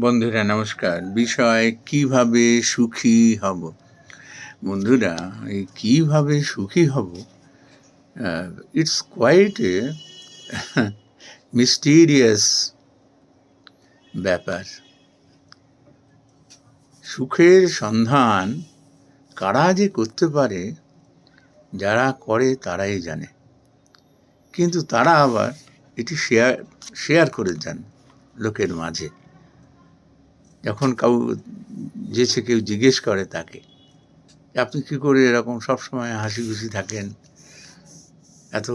বন্ধুরা, নমস্কার। বিষয়, কীভাবে সুখী হব? বন্ধুরা, এই কীভাবে সুখী হব ইটস কোয়াইট এ মিস্টিরিয়াস ব্যাপার। সুখের সন্ধান কারা যে করতে পারে, যারা করে তারাই জানে। কিন্তু তারা আবার এটি শেয়ার শেয়ার করে যান লোকের মাঝে। যখন কাউ যেছে কেউ জিজ্ঞেস করে তাকে আপনি কী করে এরকম সবসময় হাসি খুশি থাকেন? এত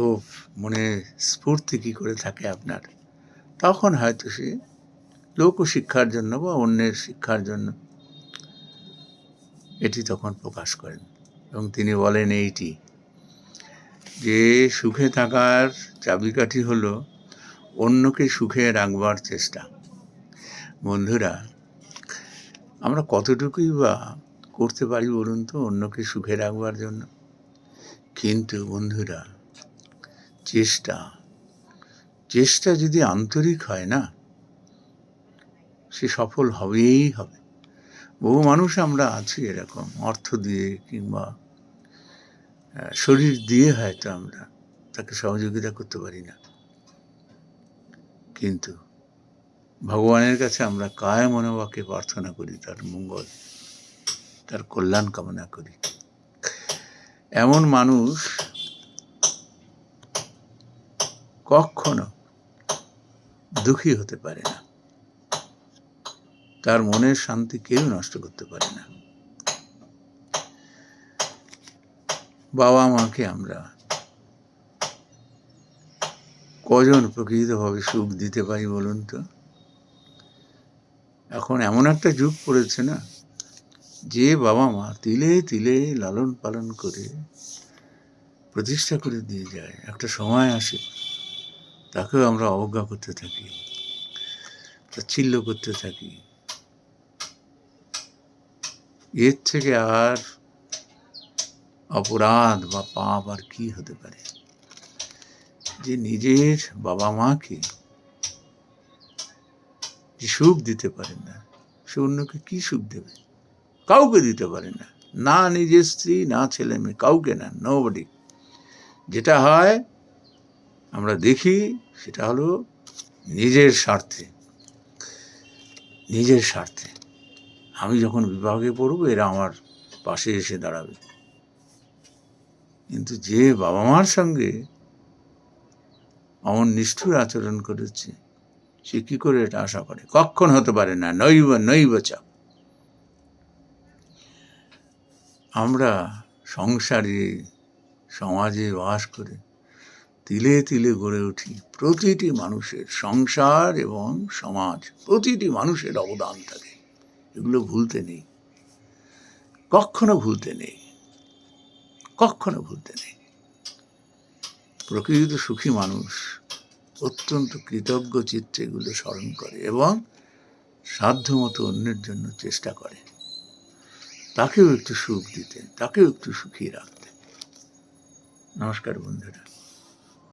মনে স্ফূর্তি কী করে থাকে আপনার? তখন হয়তো সে লোকশিক্ষার জন্য বা অন্যের শিক্ষার জন্য এটি তখন প্রকাশ করেন এবং তিনি বলেন এইটি, যে সুখে থাকার চাবিকাঠি হলো অন্যকে সুখে রাখবার চেষ্টা। বন্ধুরা আমরা কতটুকুই বা করতে পারি বলুন তো অন্যকে সুখে রাখবার জন্য? কিন্তু বন্ধুরা, চেষ্টা চেষ্টা যদি আন্তরিক হয় না, সে সফল হবেই হবে। বহু মানুষ আমরা আছি এরকম, অর্থ দিয়ে কিংবা শরীর দিয়ে হয়তো আমরা তাকে সহযোগিতা করতে পারি না। কিন্তু ভগবানের কাছে আমরা কায় মনোবাক্যে প্রার্থনা করি, তার মঙ্গল, তার কল্যাণ কামনা করি। এমন মানুষ কখনো দুঃখী হতে পারে না। তার মনের শান্তি কেউ নষ্ট করতে পারে না। বাবা মাকে আমরা কজন প্রকৃতভাবে সুখ দিতে পারি বলুন তো? এখন এমন একটা যুগ পড়েছে না, যে বাবা মা তিলে তিলে লালন পালন করে প্রতিষ্ঠা করে দিয়ে যায়। একটা সময় আসে, তাকেও আমরা অবজ্ঞা করতে থাকি, তাচ্ছিল্য করতে থাকি। এর থেকে আর অপরাধ বা পাপ আর কি হতে পারে? যে নিজের বাবা মাকে যে সুখ দিতে পারে না, সে অন্যকে কি সুখ দেবে? কাউকে দিতে পারে না। না নিজের স্ত্রী, না ছেলে মেয়ে, কাউকে না নোবডি যেটা হয়, আমরা দেখি, সেটা হলো নিজের স্বার্থে। নিজের স্বার্থে। আমি যখন বিভাগে পড়ব, এরা আমার পাশে এসে দাঁড়াবে। কিন্তু যে বাবা মার সঙ্গে অমন নিষ্ঠুর আচরণ করেছে সে কি করে এটা আশা করে? কখন হতে পারে না, নৈব নৈব চাপ। আমরা সংসারে, সমাজে বাস করে তিলে তিলে গড়ে উঠি প্রতিটি মানুষের সংসার এবং সমাজ, প্রতিটি মানুষের অবদান থাকে। এগুলো ভুলতে নেই। কখনো ভুলতে নেই। কখনো ভুলতে নেই। প্রকৃত সুখী মানুষ অত্যন্ত কৃতজ্ঞ চিত্তে এগুলো স্মরণ করে এবং সাধ্যমতো অন্যের জন্য চেষ্টা করে। তাকেও একটু সুখ দিতে তাকেও একটু সুখী রাখতে নমস্কার বন্ধুরা।